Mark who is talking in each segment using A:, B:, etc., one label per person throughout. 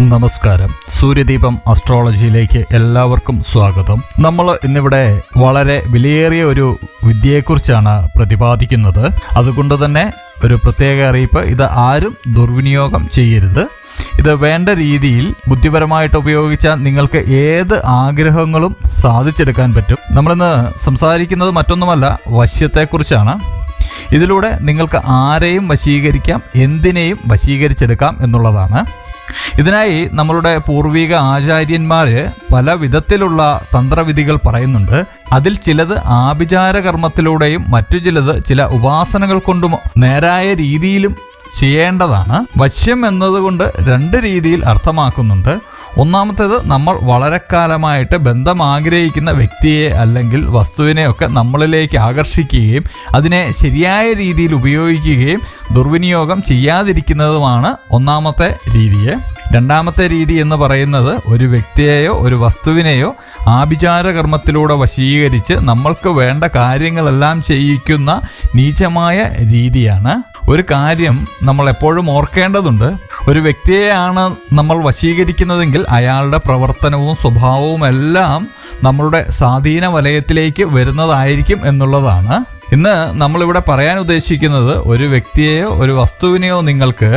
A: നമസ്കാരം. സൂര്യദീപം അസ്ട്രോളജിയിലേക്ക് എല്ലാവർക്കും സ്വാഗതം. നമ്മൾ ഇന്നിവിടെ വളരെ വിലയേറിയ ഒരു വിദ്യയെക്കുറിച്ചാണ് പ്രതിപാദിക്കുന്നത്. അതുകൊണ്ട് തന്നെ ഒരു പ്രത്യേക അറിയിപ്പ് ഇത് ആരും ദുർവിനിയോഗം ചെയ്യരുത്. ഇത് വേണ്ട രീതിയിൽ ബുദ്ധിപരമായിട്ട് ഉപയോഗിച്ചാൽ നിങ്ങൾക്ക് ഏത് ആഗ്രഹങ്ങളും സാധിച്ചെടുക്കാൻ പറ്റും. നമ്മളിന്ന് സംസാരിക്കുന്നത് മറ്റൊന്നുമല്ല വശ്യത്തെക്കുറിച്ചാണ്. ഇതിലൂടെ നിങ്ങൾക്ക് ആരെയും വശീകരിക്കാം എന്തിനേയും വശീകരിച്ചെടുക്കാം എന്നുള്ളതാണ്. ഇതിനായി നമ്മളുടെ പൂർവിക ആചാര്യന്മാര് പല വിധത്തിലുള്ള തന്ത്രവിധികൾ പറയുന്നുണ്ട്. അതിൽ ചിലത് ആഭിചാര കർമ്മത്തിലൂടെയും മറ്റു ചിലത് ചില ഉപാസനകൾ കൊണ്ടും നേരായ രീതിയിലും ചെയ്യേണ്ടതാണ്. വശ്യം എന്നതുകൊണ്ട് രണ്ട് രീതിയിൽ അർത്ഥമാക്കുന്നുണ്ട്. ഒന്നാമത്തേത് നമ്മൾ വളരെ കാലമായിട്ട് ബന്ധം ആഗ്രഹിക്കുന്ന വ്യക്തിയെ അല്ലെങ്കിൽ വസ്തുവിനെയൊക്കെ നമ്മളിലേക്ക് ആകർഷിക്കുകയും അതിനെ ശരിയായ രീതിയിൽ ഉപയോഗിക്കുകയും ദുർവിനിയോഗം ചെയ്യാതിരിക്കുന്നതുമാണ് ഒന്നാമത്തെ രീതി രണ്ടാമത്തെ രീതി എന്ന് പറയുന്നത് ഒരു വ്യക്തിയെയോ ഒരു വസ്തുവിനെയോ ആഭിചാരകർമ്മത്തിലൂടെ വശീകരിച്ച് നമ്മൾക്ക് വേണ്ട കാര്യങ്ങളെല്ലാം ചെയ്യിക്കുന്ന നീചമായ രീതിയാണ്. ഒരു കാര്യം നമ്മൾ എപ്പോഴും ഓർക്കേണ്ടതുണ്ട്. ഒരു വ്യക്തിയെയാണ് നമ്മൾ വശീകരിക്കുന്നതെങ്കിൽ അയാളുടെ പ്രവർത്തനവും സ്വഭാവവും എല്ലാം നമ്മളുടെ സ്വാധീന വലയത്തിലേക്ക് വരുന്നതായിരിക്കും എന്നുള്ളതാണ്. ഇന്ന് നമ്മളിവിടെ പറയാൻ ഉദ്ദേശിക്കുന്നത് ഒരു വ്യക്തിയെയോ ഒരു വസ്തുവിനെയോ നിങ്ങൾക്ക്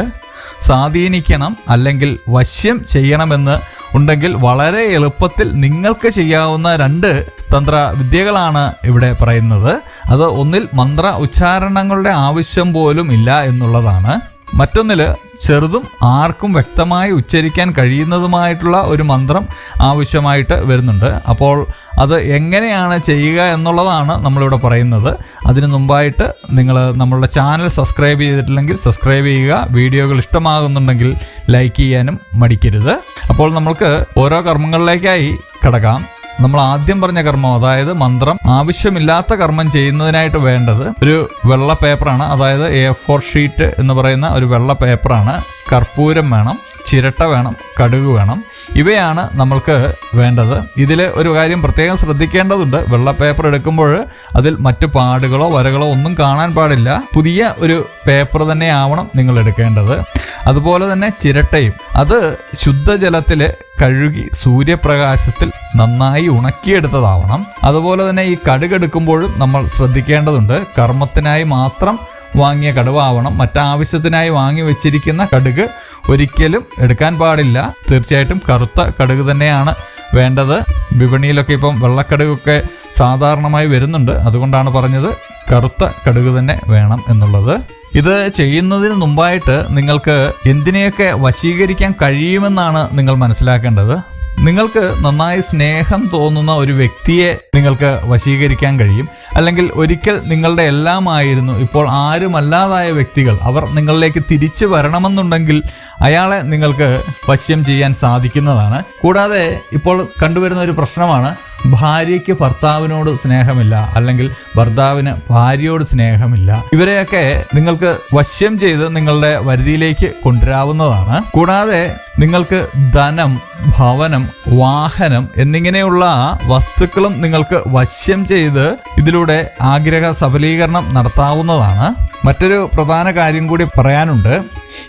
A: സ്വാധീനിക്കണം അല്ലെങ്കിൽ വശ്യം ചെയ്യണമെന്ന് ഉണ്ടെങ്കിൽ വളരെ എളുപ്പത്തിൽ നിങ്ങൾക്ക് ചെയ്യാവുന്ന രണ്ട് തന്ത്ര വിദ്യകളാണ് ഇവിടെ പറയുന്നത്. അത് ഒന്നിൽ മന്ത്ര ഉച്ചാരണങ്ങളുടെ ആവശ്യം പോലും ഇല്ല എന്നുള്ളതാണ്. മറ്റൊന്നിൽ ചെറുതും ആർക്കും വ്യക്തമായി ഉച്ചരിക്കാൻ കഴിയുന്നതുമായിട്ടുള്ള ഒരു മന്ത്രം ആവശ്യമായിട്ട് വരുന്നുണ്ട്. അപ്പോൾ അത് എങ്ങനെയാണ് ചെയ്യുക എന്നുള്ളതാണ് നമ്മളിവിടെ പറയുന്നത്. അതിനു മുമ്പായിട്ട് നിങ്ങൾ നമ്മളുടെ ചാനൽ സബ്സ്ക്രൈബ് ചെയ്തിട്ടില്ലെങ്കിൽ സബ്സ്ക്രൈബ് ചെയ്യുക. വീഡിയോകൾ ഇഷ്ടമാകുന്നുണ്ടെങ്കിൽ ലൈക്ക് ചെയ്യാനും മടിക്കരുത്. അപ്പോൾ നമ്മൾക്ക് ഓരോ കർമ്മങ്ങളിലേക്കായി കടക്കാം. നമ്മൾ ആദ്യം പറഞ്ഞ കർമ്മം അതായത് മന്ത്രം ആവശ്യമില്ലാത്ത കർമ്മം ചെയ്യുന്നതിനായിട്ട് വേണ്ടത് ഒരു വെള്ള പേപ്പറാണ്. അതായത് എ ഫോർ ഷീറ്റ് എന്ന് പറയുന്ന ഒരു വെള്ള പേപ്പറാണ്. കർപ്പൂരം വേണം ചിരട്ട വേണം കടുക് വേണം. ഇവയാണ് നമ്മൾക്ക് വേണ്ടത്. ഇതിൽ ഒരു കാര്യം പ്രത്യേകം ശ്രദ്ധിക്കേണ്ടതുണ്ട്. വെള്ള പേപ്പർ എടുക്കുമ്പോൾ അതിൽ മറ്റു പാടുകളോ വരകളോ ഒന്നും കാണാൻ പാടില്ല. പുതിയ ഒരു പേപ്പർ തന്നെ ആവണം നിങ്ങൾ എടുക്കേണ്ടത്. അതുപോലെ തന്നെ ചിരട്ടയും. അത് ശുദ്ധജലത്തിൽ കഴുകി സൂര്യപ്രകാശത്തിൽ നന്നായി ഉണക്കിയെടുത്തതാവണം. അതുപോലെ തന്നെ ഈ കടുകെടുക്കുമ്പോഴും നമ്മൾ ശ്രദ്ധിക്കേണ്ടതുണ്ട്. കർമ്മത്തിനായി മാത്രം വാങ്ങിയ കടുവാവണം. മറ്റാവശ്യത്തിനായി വാങ്ങി വെച്ചിരിക്കുന്ന കടുക് ഒരിക്കലും എടുക്കാൻ പാടില്ല. തീർച്ചയായിട്ടും കറുത്ത കടുക് തന്നെയാണ് വേണ്ടത്. വിപണിയിലൊക്കെ ഇപ്പം വെള്ളക്കടുകൊക്കെ സാധാരണമായി വരുന്നുണ്ട്. അതുകൊണ്ടാണ് പറഞ്ഞത് കറുത്ത കടുക് തന്നെ വേണം എന്നുള്ളത്. ഇത് ചെയ്യുന്നതിന് മുമ്പായിട്ട് നിങ്ങൾക്ക് എന്തിനെയൊക്കെ വശീകരിക്കാൻ കഴിയുമെന്നാണ് നിങ്ങൾ മനസ്സിലാക്കേണ്ടത്. നിങ്ങൾക്ക് നന്നായി സ്നേഹം തോന്നുന്ന ഒരു വ്യക്തിയെ നിങ്ങൾക്ക് വശീകരിക്കാൻ കഴിയും. അല്ലെങ്കിൽ ഒരിക്കൽ നിങ്ങളുടെ എല്ലാമായിരുന്നു ഇപ്പോൾ ആരുമല്ലാതായ വ്യക്തികൾ അവർ നിങ്ങളിലേക്ക് തിരിച്ചു വരണമെന്നുണ്ടെങ്കിൽ അയാളെ നിങ്ങൾക്ക് വശ്യം ചെയ്യാൻ സാധിക്കുന്നതാണ്. കൂടാതെ ഇപ്പോൾ കണ്ടുവരുന്ന ഒരു പ്രശ്നമാണ് ഭാര്യയ്ക്ക് ഭർത്താവിനോട് സ്നേഹമില്ല അല്ലെങ്കിൽ ഭർത്താവിന് ഭാര്യയോട് സ്നേഹമില്ല. ഇവരെയൊക്കെ നിങ്ങൾക്ക് വശ്യം ചെയ്ത് നിങ്ങളുടെ വരുതിയിലേക്ക് കൊണ്ടുവരാവുന്നതാണ്. കൂടാതെ നിങ്ങൾക്ക് ധനം ഭവനം വാഹനം എന്നിങ്ങനെയുള്ള വസ്തുക്കളും നിങ്ങൾക്ക് വശ്യം ചെയ്ത് ഇതിലൂടെ ആഗ്രഹ സഫലീകരണം നടത്താവുന്നതാണ്. മറ്റൊരു പ്രധാന കാര്യം കൂടി പറയാനുണ്ട്.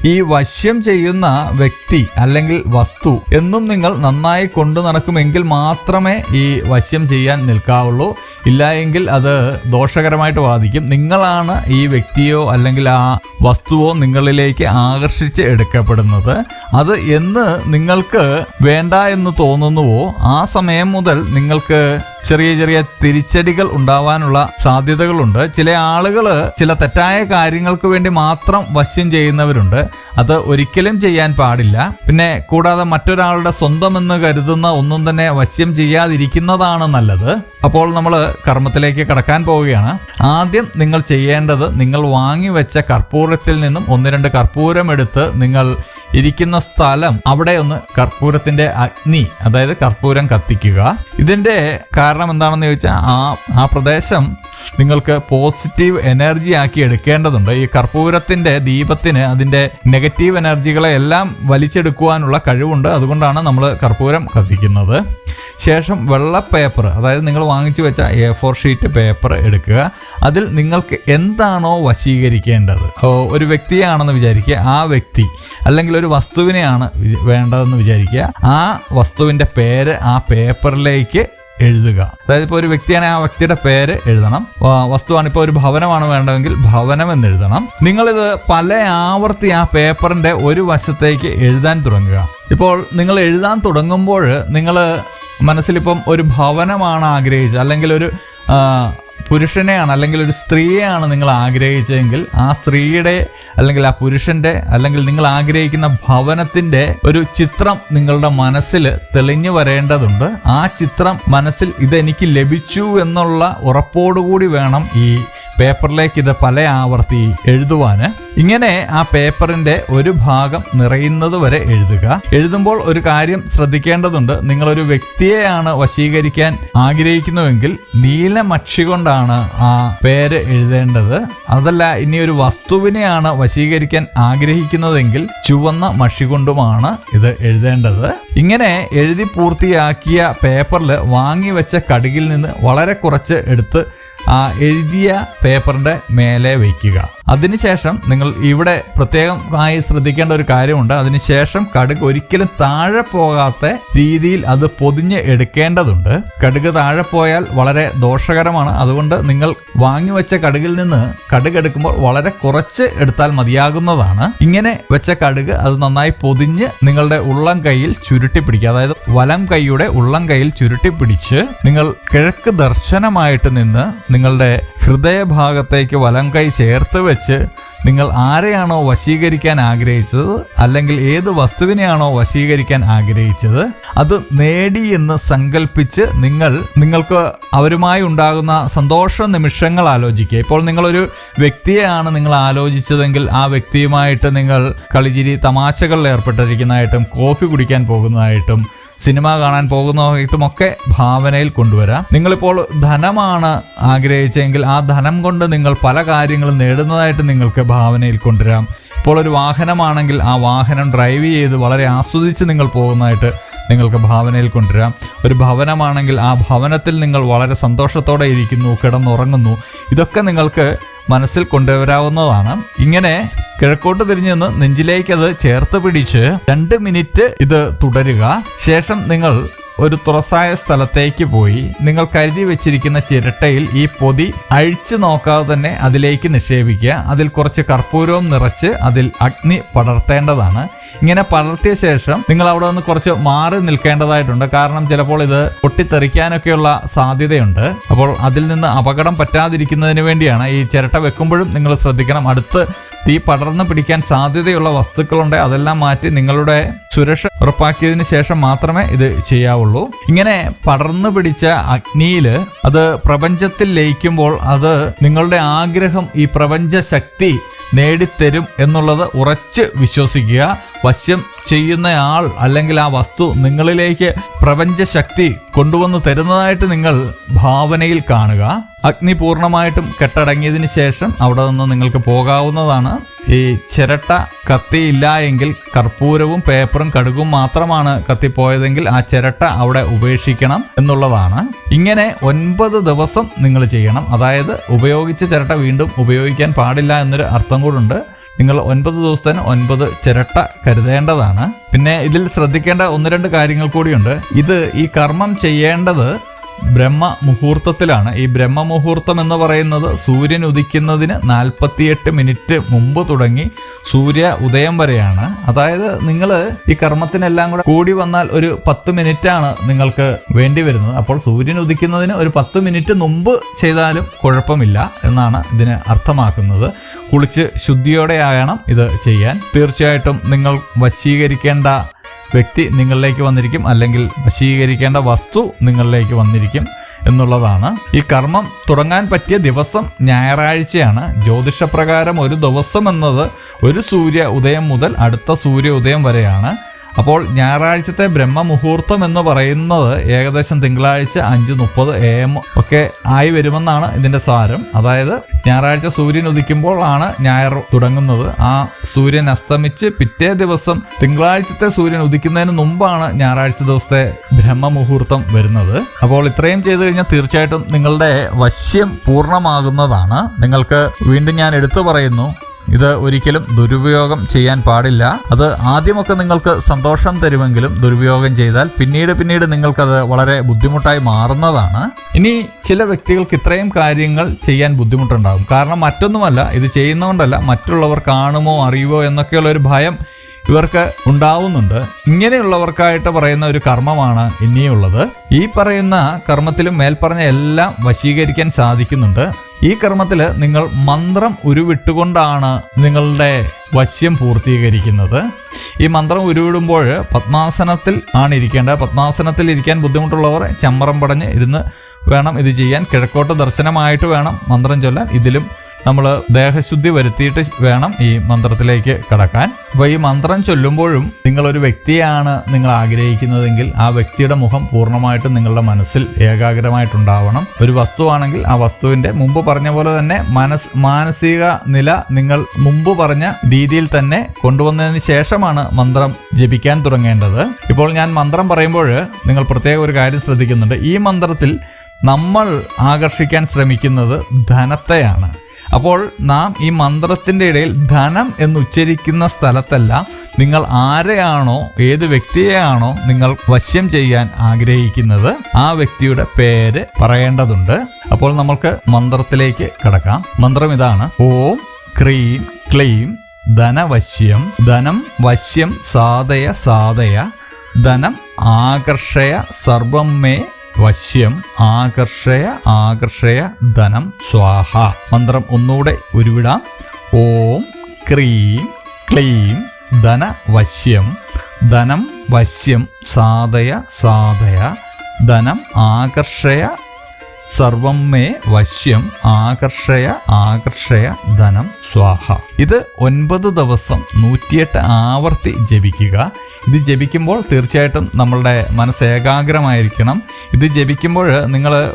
A: ഈ വശ്യം ചെയ്യുന്ന വ്യക്തി അല്ലെങ്കിൽ വസ്തു എന്നും നിങ്ങൾ നന്നായി കൊണ്ടു നടക്കുമെങ്കിൽ മാത്രമേ ഈ വശ്യം ചെയ്യാൻ നിൽക്കാവുള്ളൂ. ഇല്ല എങ്കിൽ അത് ദോഷകരമായിട്ട് ബാധിക്കും. നിങ്ങളാണ് ഈ വ്യക്തിയോ അല്ലെങ്കിൽ ആ വസ്തുവോ നിങ്ങളിലേക്ക് ആകർഷിച്ച് എടുക്കപ്പെടുന്നത്. അത് എന്ന് നിങ്ങൾക്ക് വേണ്ട എന്ന് തോന്നുന്നുവോ? ആ സമയം മുതൽ നിങ്ങൾക്ക് ചെറിയ ചെറിയ തിരിച്ചടികൾ ഉണ്ടാവാനുള്ള സാധ്യതകളുണ്ട്. ചില ആളുകൾ ചില തെറ്റായ കാര്യങ്ങൾക്ക് വേണ്ടി മാത്രം വശ്യം ചെയ്യുന്നവരുണ്ട്. അത് ഒരിക്കലും ചെയ്യാൻ പാടില്ല. പിന്നെ കൂടാതെ മറ്റൊരാളുടെ സ്വന്തം എന്ന് കരുതുന്ന ഒന്നും തന്നെ വശ്യം ചെയ്യാതിരിക്കുന്നതാണ് നല്ലത്. അപ്പോൾ നമ്മൾ കർമ്മത്തിലേക്ക് കടക്കാൻ പോവുകയാണ്. ആദ്യം നിങ്ങൾ ചെയ്യേണ്ടത് നിങ്ങൾ വാങ്ങി വെച്ച കർപ്പൂരത്തിൽ നിന്നും ഒന്ന് രണ്ട് കർപ്പൂരം എടുത്ത് നിങ്ങൾ ഇരിക്കുന്ന സ്ഥലം അവിടെ ഒന്ന് കർപ്പൂരത്തിന്റെ അഗ്നി അതായത് കർപ്പൂരം കത്തിക്കുക. ഇതിന്റെ കാരണം എന്താണെന്ന് ചോദിച്ചാൽ ആ ആ പ്രദേശം നിങ്ങൾക്ക് പോസിറ്റീവ് എനർജി ആക്കി എടുക്കേണ്ടതുണ്ട്. ഈ കർപ്പൂരത്തിന്റെ ദീപത്തിന് അതിന്റെ നെഗറ്റീവ് എനർജികളെ എല്ലാം വലിച്ചെടുക്കുവാനുള്ള കഴിവുണ്ട്. അതുകൊണ്ടാണ് നമ്മൾ കർപ്പൂരം കത്തിക്കുന്നത്. ശേഷം വെള്ള പേപ്പർ അതായത് നിങ്ങൾ വാങ്ങിച്ചു വെച്ച എ ഫോർ ഷീറ്റ് പേപ്പർ എടുക്കുക. അതിൽ നിങ്ങൾക്ക് എന്താണോ വശീകരിക്കേണ്ടത്. ഒരു വ്യക്തിയാണെന്ന് വിചാരിക്കുക. ആ വ്യക്തി അല്ലെങ്കിൽ ഒരു വസ്തുവിനെയാണ് വേണ്ടതെന്ന് വിചാരിക്കുക. ആ വസ്തുവിന്റെ പേര് ആ പേപ്പറിലേക്ക് എഴുതുക. അതായത് ഇപ്പോൾ ഒരു വ്യക്തിയാണ് ആ വ്യക്തിയുടെ പേര് എഴുതണം. വസ്തുവാണ് ഇപ്പോൾ ഒരു ഭവനമാണ് വേണ്ടതെങ്കിൽ ഭവനം എന്ന് എഴുതണം. നിങ്ങളിത് പല ആവർത്തി ആ പേപ്പറിന്റെ ഒരു വശത്തേക്ക് എഴുതാൻ തുടങ്ങുക. ഇപ്പോൾ നിങ്ങൾ എഴുതാൻ തുടങ്ങുമ്പോൾ നിങ്ങൾ മനസ്സിലിപ്പം ഒരു ഭവനമാണ് ആഗ്രഹിച്ചത്. അല്ലെങ്കിൽ ഒരു പുരുഷനെയാണ് അല്ലെങ്കിൽ ഒരു സ്ത്രീയെയാണ് നിങ്ങൾ ആഗ്രഹിച്ചതെങ്കിൽ ആ സ്ത്രീയുടെ അല്ലെങ്കിൽ ആ പുരുഷന്റെ അല്ലെങ്കിൽ നിങ്ങൾ ആഗ്രഹിക്കുന്ന ഭവനത്തിന്റെ ഒരു ചിത്രം നിങ്ങളുടെ മനസ്സിൽ തെളിഞ്ഞു വരേണ്ടതുണ്ട്. ആ ചിത്രം മനസ്സിൽ ഇതെനിക്ക് ലഭിച്ചു എന്നുള്ള ഉറപ്പോടുകൂടി വേണം ഈ പേപ്പറിലേക്ക് ഇത് പല ആവർത്തി എഴുതുവാന്. ഇങ്ങനെ ആ പേപ്പറിന്റെ ഒരു ഭാഗം നിറയുന്നത് വരെ എഴുതുക. എഴുതുമ്പോൾ ഒരു കാര്യം ശ്രദ്ധിക്കേണ്ടതുണ്ട്. നിങ്ങളൊരു വ്യക്തിയെയാണ് വശീകരിക്കാൻ ആഗ്രഹിക്കുന്നുവെങ്കിൽ നീലമക്ഷി കൊണ്ടാണ് ആ പേര് എഴുതേണ്ടത്. അതല്ല ഇനി ഒരു വസ്തുവിനെയാണ് വശീകരിക്കാൻ ആഗ്രഹിക്കുന്നതെങ്കിൽ ചുവന്ന മഷി കൊണ്ടുമാണ് ഇത് എഴുതേണ്ടത്. ഇങ്ങനെ എഴുതി പൂർത്തിയാക്കിയ പേപ്പറിൽ വാങ്ങി വെച്ച കടുകിൽ നിന്ന് വളരെ കുറച്ച് എടുത്ത് എഴുതിയ പേപ്പറിന്റെ മേലെ വയ്ക്കുക. അതിനുശേഷം നിങ്ങൾ ഇവിടെ പ്രത്യേകമായി ശ്രദ്ധിക്കേണ്ട ഒരു കാര്യമുണ്ട്. അതിനുശേഷം കടുക് ഒരിക്കലും താഴെ പോകാത്ത രീതിയിൽ അത് പൊതിഞ്ഞ് എടുക്കേണ്ടതുണ്ട്. കടുക് താഴെ പോയാൽ വളരെ ദോഷകരമാണ്. അതുകൊണ്ട് നിങ്ങൾ വാങ്ങി വെച്ച കടുകിൽ നിന്ന് കടുക് എടുക്കുമ്പോൾ വളരെ കുറച്ച് എടുത്താൽ മതിയാകുന്നതാണ്. ഇങ്ങനെ വെച്ച കടുക് അത് നന്നായി പൊതിഞ്ഞ് നിങ്ങളുടെ ഉള്ളം കൈയിൽ ചുരുട്ടി പിടിക്കുക. അതായത് വലം കൈയുടെ ഉള്ളം കൈയിൽ ചുരുട്ടി പിടിച്ച് നിങ്ങൾ കിഴക്ക് ദർശനമായിട്ട് നിന്ന് നിങ്ങളുടെ ഹൃദയഭാഗത്തേക്ക് വലം കൈ ചേർത്ത് വെച്ച് നിങ്ങൾ ആരെയാണോ വശീകരിക്കാൻ ആഗ്രഹിച്ചത് അല്ലെങ്കിൽ ഏത് വസ്തുവിനെയാണോ വശീകരിക്കാൻ ആഗ്രഹിച്ചത് അത് നേടി എന്ന് സങ്കല്പിച്ച് നിങ്ങൾ നിങ്ങൾക്ക് അവരുമായി ഉണ്ടാകുന്ന സന്തോഷ നിമിഷങ്ങൾ ആലോചിക്കുക. ഇപ്പോൾ നിങ്ങളൊരു വ്യക്തിയെയാണ് നിങ്ങൾ ആലോചിച്ചതെങ്കിൽ ആ വ്യക്തിയുമായിട്ട് നിങ്ങൾ കളിചിരി തമാശകളിൽ ഏർപ്പെട്ടിരിക്കുന്നതായിട്ടും കോഫി കുടിക്കാൻ പോകുന്നതായിട്ടും സിനിമ കാണാൻ പോകുന്നതായിട്ടും ഒക്കെ ഭാവനയിൽ കൊണ്ടുവരാം. നിങ്ങളിപ്പോൾ ധനമാണ് ആഗ്രഹിച്ചെങ്കിൽ ആ ധനം കൊണ്ട് നിങ്ങൾ പല കാര്യങ്ങളും നേടുന്നതായിട്ട് നിങ്ങൾക്ക് ഭാവനയിൽ കൊണ്ടുവരാം. ഇപ്പോൾ ഒരു വാഹനമാണെങ്കിൽ ആ വാഹനം ഡ്രൈവ് ചെയ്ത് വളരെ ആസ്വദിച്ച് നിങ്ങൾ പോകുന്നതായിട്ട് നിങ്ങൾക്ക് ഭാവനയിൽ കൊണ്ടുവരാം. ഒരു ഭവനമാണെങ്കിൽ ആ ഭവനത്തിൽ നിങ്ങൾ വളരെ സന്തോഷത്തോടെ ഇരിക്കുന്നു കിടന്നുറങ്ങുന്നു. ഇതൊക്കെ നിങ്ങൾക്ക് മനസ്സിൽ കൊണ്ടുവരാവുന്നതാണ്. ഇങ്ങനെ കിഴക്കോട്ട് തിരിഞ്ഞു നിന്ന് നെഞ്ചിലേക്ക് അത് ചേർത്ത് പിടിച്ച് രണ്ട് മിനിറ്റ് ഇത് തുടരുക. ശേഷം നിങ്ങൾ ഒരു തുറസായ സ്ഥലത്തേക്ക് പോയി. നിങ്ങൾ കരുതി വെച്ചിരിക്കുന്ന ചിരട്ടയിൽ ഈ പൊതി അഴിച്ചു നോക്കാതെ തന്നെ അതിലേക്ക് നിക്ഷേപിക്കുക. അതിൽ കുറച്ച് കർപ്പൂരവും നിറച്ച് അതിൽ അഗ്നി പടർത്തേണ്ടതാണ്. ഇങ്ങനെ പടർത്തിയ ശേഷം നിങ്ങൾ അവിടെ നിന്ന് കുറച്ച് മാറി നിൽക്കേണ്ടതായിട്ടുണ്ട്. കാരണം ചിലപ്പോൾ ഇത് പൊട്ടിത്തെറിക്കാനൊക്കെയുള്ള സാധ്യതയുണ്ട്. അപ്പോൾ അതിൽ നിന്ന് അപകടം പറ്റാതിരിക്കുന്നതിന് വേണ്ടിയാണ് ഈ ചിരട്ട വെക്കുമ്പോഴും നിങ്ങൾ ശ്രദ്ധിക്കണം. അടുത്ത് തീ പടർന്നു പിടിക്കാൻ സാധ്യതയുള്ള വസ്തുക്കളുണ്ട്. അതെല്ലാം മാറ്റി നിങ്ങളുടെ സുരക്ഷ ഉറപ്പാക്കിയതിന് ശേഷം മാത്രമേ ഇത് ചെയ്യാവുള്ളൂ. ഇങ്ങനെ പടർന്നു പിടിച്ച അഗ്നിയിൽ അത് പ്രപഞ്ചത്തിൽ ലയിക്കുമ്പോൾ അത് നിങ്ങളുടെ ആഗ്രഹം ഈ പ്രപഞ്ച ശക്തി നേടിത്തരും എന്നുള്ളത് ഉറച്ച് വിശ്വസിക്കുക. വശ്യം ചെയ്യുന്നയാൾ അല്ലെങ്കിൽ ആ വസ്തു നിങ്ങളിലേക്ക് പ്രപഞ്ച ശക്തി കൊണ്ടുവന്ന് തരുന്നതായിട്ട് നിങ്ങൾ ഭാവനയിൽ കാണുക. അഗ്നി പൂർണമായിട്ടും കെട്ടടങ്ങിയതിന് ശേഷം അവിടെ നിന്ന് നിങ്ങൾക്ക് പോകാവുന്നതാണ്. ഈ ചിരട്ട കത്തിയില്ല എങ്കിൽ കർപ്പൂരവും പേപ്പറും കടുകും മാത്രമാണ് കത്തിപ്പോയതെങ്കിൽ ആ ചിരട്ട അവിടെ ഉപേക്ഷിക്കണം എന്നുള്ളതാണ്. ഇങ്ങനെ ഒൻപത് ദിവസം നിങ്ങൾ ചെയ്യണം. അതായത് ഉപയോഗിച്ച ചിരട്ട വീണ്ടും ഉപയോഗിക്കാൻ പാടില്ല എന്നൊരു അർത്ഥം കൂടുണ്ട്. നിങ്ങൾ ഒൻപത് ദിവസത്തിന് ഒൻപത് ചിരട്ട കരുതേണ്ടതാണ്. പിന്നെ ഇതിൽ ശ്രദ്ധിക്കേണ്ട ഒന്ന് രണ്ട് കാര്യങ്ങൾ കൂടിയുണ്ട്. ഇത് ഈ കർമ്മം ചെയ്യേണ്ടത് ബ്രഹ്മ മുഹൂർത്തത്തിലാണ്. ഈ ബ്രഹ്മ മുഹൂർത്തം എന്ന് പറയുന്നത് സൂര്യൻ ഉദിക്കുന്നതിന് നാൽപ്പത്തിയെട്ട് മിനിറ്റ് മുമ്പ് തുടങ്ങി സൂര്യ ഉദയം വരെയാണ്. അതായത് നിങ്ങൾ ഈ കർമ്മത്തിനെല്ലാം കൂടെ കൂടി വന്നാൽ ഒരു പത്ത് മിനിറ്റാണ് നിങ്ങൾക്ക് വേണ്ടി വരുന്നത്. അപ്പോൾ സൂര്യൻ ഉദിക്കുന്നതിന് ഒരു പത്ത് മിനിറ്റ് മുമ്പ് ചെയ്താലും കുഴപ്പമില്ല എന്നാണ് ഇതിന് അർത്ഥമാക്കുന്നത്. കുളിച്ച് ശുദ്ധിയോടെ ആകണം ഇത് ചെയ്യാൻ. തീർച്ചയായിട്ടും നിങ്ങൾ വശീകരിക്കേണ്ട വ്യക്തി നിങ്ങളിലേക്ക് വന്നിരിക്കും അല്ലെങ്കിൽ വശീകരിക്കേണ്ട വസ്തു നിങ്ങളിലേക്ക് വന്നിരിക്കും എന്നുള്ളതാണ്. ഈ കർമ്മം തുടങ്ങാൻ പറ്റിയ ദിവസം ഞായറാഴ്ചയാണ്. ജ്യോതിഷപ്രകാരം ഒരു ദിവസം എന്നത് ഒരു സൂര്യ ഉദയം മുതൽ അടുത്ത സൂര്യ ഉദയം വരെയാണ്. അപ്പോൾ ഞായറാഴ്ചത്തെ ബ്രഹ്മ മുഹൂർത്തം എന്ന് പറയുന്നത് ഏകദേശം തിങ്കളാഴ്ച അഞ്ച് മുപ്പത് എ എം ഒക്കെ ആയി വരുമെന്നാണ് ഇതിന്റെ സാരം. അതായത് ഞായറാഴ്ച സൂര്യൻ ഉദിക്കുമ്പോൾ ആണ് ഞായർ തുടങ്ങുന്നത്. ആ സൂര്യൻ അസ്തമിച്ച് പിറ്റേ ദിവസം തിങ്കളാഴ്ചത്തെ സൂര്യൻ ഉദിക്കുന്നതിന് മുമ്പാണ് ഞായറാഴ്ച ദിവസത്തെ ബ്രഹ്മ മുഹൂർത്തം വരുന്നത്. അപ്പോൾ ഇത്രയും ചെയ്തു കഴിഞ്ഞാൽ തീർച്ചയായിട്ടും നിങ്ങളുടെ വശ്യം പൂർണമാകുന്നതാണ്. നിങ്ങൾക്ക് വീണ്ടും ഞാൻ എടുത്തു പറയുന്നു ഇത് ഒരിക്കലും ദുരുപയോഗം ചെയ്യാൻ പാടില്ല. അത് ആദ്യമൊക്കെ നിങ്ങൾക്ക് സന്തോഷം തരുമെങ്കിലും ദുരുപയോഗം ചെയ്താൽ പിന്നീട് പിന്നീട് നിങ്ങൾക്കത് വളരെ ബുദ്ധിമുട്ടായി മാറുന്നതാണ്. ഇനി ചില വ്യക്തികൾക്ക് ഇത്രയും കാര്യങ്ങൾ ചെയ്യാൻ ബുദ്ധിമുട്ടുണ്ടാകും. കാരണം മറ്റൊന്നുമല്ല ഇത് ചെയ്യുന്നതുകൊണ്ടല്ല മറ്റുള്ളവർ കാണുമോ അറിയുമോ എന്നൊക്കെയുള്ള ഒരു ഭയം ഇവർക്ക് ഉണ്ടാവുന്നുണ്ട്. ഇങ്ങനെയുള്ളവർക്കായിട്ട് പറയുന്ന ഒരു കർമ്മമാണ് ഇനിയുള്ളത്. ഈ പറയുന്ന കർമ്മത്തിലും മേൽപ്പറഞ്ഞ എല്ലാം വശീകരിക്കാൻ സാധിക്കുന്നുണ്ട്. ഈ കർമ്മത്തിൽ നിങ്ങൾ മന്ത്രം ഉരുവിട്ടുകൊണ്ടാണ് നിങ്ങളുടെ വശ്യം പൂർത്തീകരിക്കുന്നത്. ഈ മന്ത്രം ഉരുവിടുമ്പോൾ പത്മാസനത്തിൽ ആണ് ഇരിക്കേണ്ടത്. പത്മാസനത്തിൽ ഇരിക്കാൻ ബുദ്ധിമുട്ടുള്ളവർ ചമ്മറം പടഞ്ഞ് ഇരുന്ന് വേണം ഇത് ചെയ്യാൻ. കിഴക്കോട്ട് ദർശനമായിട്ട് വേണം മന്ത്രം ചൊല്ലാൻ. ഇതിലും നമ്മൾ ദേഹശുദ്ധി വരുത്തിയിട്ട് വേണം ഈ മന്ത്രത്തിലേക്ക് കടക്കാൻ. അപ്പോൾ ഈ മന്ത്രം ചൊല്ലുമ്പോഴും നിങ്ങളൊരു വ്യക്തിയാണ് നിങ്ങൾ ആഗ്രഹിക്കുന്നതെങ്കിൽ ആ വ്യക്തിയുടെ മുഖം പൂർണമായിട്ടും നിങ്ങളുടെ മനസ്സിൽ ഏകാഗ്രമായിട്ടുണ്ടാവണം. ഒരു വസ്തുവാണെങ്കിൽ ആ വസ്തുവിന്റെ മുമ്പ് പറഞ്ഞ പോലെ തന്നെ മനസ് മാനസിക നില നിങ്ങൾ മുമ്പ് പറഞ്ഞ രീതിയിൽ തന്നെ കൊണ്ടുവന്നതിന് ശേഷമാണ് മന്ത്രം ജപിക്കാൻ തുടങ്ങേണ്ടത്. ഇപ്പോൾ ഞാൻ മന്ത്രം പറയുമ്പോൾ നിങ്ങൾ പ്രത്യേക ഒരു കാര്യം ശ്രദ്ധിക്കുന്നുണ്ട്. ഈ മന്ത്രത്തിൽ നമ്മൾ ആകർഷിക്കാൻ ശ്രമിക്കുന്നത് ധനത്തെയാണ്. അപ്പോൾ നാം ഈ മന്ത്രത്തിന്റെ ഇടയിൽ ധനം എന്ന് ഉച്ചരിക്കുന്ന സ്ഥലത്തല്ല നിങ്ങൾ ആരെയാണോ ഏത് വ്യക്തിയെയാണോ നിങ്ങൾ വശ്യം ചെയ്യാൻ ആഗ്രഹിക്കുന്നത് ആ വ്യക്തിയുടെ പേര് പറയേണ്ടതുണ്ട്. അപ്പോൾ നമ്മൾക്ക് മന്ത്രത്തിലേക്ക് കടക്കാം. മന്ത്രം ഇതാണ്. ഓം ക്രീം ക്ലീം ധനവശ്യം ധനം വശ്യം സാധയ സാധയ ധനം ആകർഷയ സർവം മേ വശ്യം ആകർഷയ ആകർഷയ ധനം സ്വാഹ. മന്ത്രം ഒന്നുകൂടെ ഉരുവിടാം. ഓം ക്രീം ക്ലീം ധന വശ്യം. ധനം വശ്യം സാധയ സാധയ. ധനം ആകർഷയ സർവം മേ വശ്യം ആകർഷയ ആകർഷയ ധനം സ്വാഹ. ഇത് ഒൻപത് ദിവസം നൂറ്റിയെട്ട് ആവർത്തി ജപിക്കുക. ഇത് ജപിക്കുമ്പോൾ തീർച്ചയായിട്ടും നമ്മളുടെ മനസ്സ് ഏകാഗ്രമായിരിക്കണം. ഇത് ജപിക്കുമ്പോൾ നിങ്ങൾ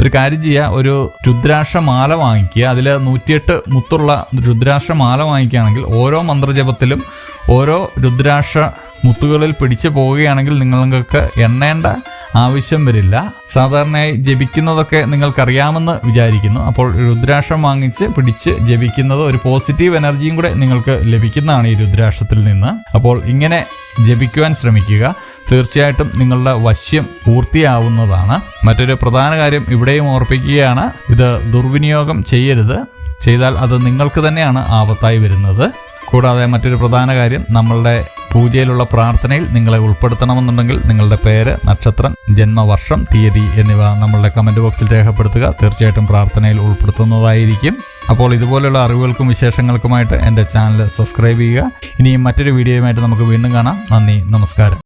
A: ഒരു കാര്യം ചെയ്യുക ഒരു രുദ്രാക്ഷമാല വാങ്ങിക്കുക. അതിൽ നൂറ്റിയെട്ട് മുത്തുള്ള രുദ്രാക്ഷമാല വാങ്ങിക്കുകയാണെങ്കിൽ ഓരോ മന്ത്രജപത്തിലും ഓരോ രുദ്രാക്ഷ മുത്തുകളിൽ പിടിച്ചു പോവുകയാണെങ്കിൽ നിങ്ങൾക്ക് എണ്ണേണ്ട ആവശ്യം വരില്ല. സാധാരണയായി ജപിക്കുന്നതൊക്കെ നിങ്ങൾക്കറിയാമെന്ന് വിചാരിക്കുന്നു. അപ്പോൾ രുദ്രാക്ഷം വാങ്ങിച്ച് പിടിച്ച് ജപിക്കുന്നത് ഒരു പോസിറ്റീവ് എനർജിയും കൂടെ നിങ്ങൾക്ക് ലഭിക്കുന്നതാണ് ഈ രുദ്രാക്ഷത്തിൽ നിന്ന്. അപ്പോൾ ഇങ്ങനെ ജപിക്കുവാൻ ശ്രമിക്കുക. തീർച്ചയായിട്ടും നിങ്ങളുടെ വശ്യം പൂർത്തിയാവുന്നതാണ്. മറ്റൊരു പ്രധാന കാര്യം ഇവിടെയും ഓർപ്പിക്കുകയാണ്. ഇത് ദുർവിനിയോഗം ചെയ്യരുത്. ചെയ്താൽ അത് നിങ്ങൾക്ക് തന്നെയാണ് ആപത്തായി വരുന്നത്. കൂടാതെ മറ്റൊരു പ്രധാന കാര്യം നമ്മളുടെ പൂജയിലുള്ള പ്രാർത്ഥനയിൽ നിങ്ങളെ ഉൾപ്പെടുത്തണമെന്നുണ്ടെങ്കിൽ നിങ്ങളുടെ പേര് നക്ഷത്രം ജന്മവർഷം തീയതി എന്നിവ നമ്മളുടെ കമന്റ് ബോക്സിൽ രേഖപ്പെടുത്തുക. തീർച്ചയായിട്ടും പ്രാർത്ഥനയിൽ ഉൾപ്പെടുത്തുന്നതായിരിക്കും. അപ്പോൾ ഇതുപോലെയുള്ള അറിവുകൾക്കും വിശേഷങ്ങൾക്കുമായിട്ട് എന്റെ ചാനൽ സബ്സ്ക്രൈബ് ചെയ്യുക. ഇനിയും മറ്റൊരു വീഡിയോയുമായിട്ട് നമുക്ക് വീണ്ടും കാണാം. നന്ദി നമസ്കാരം.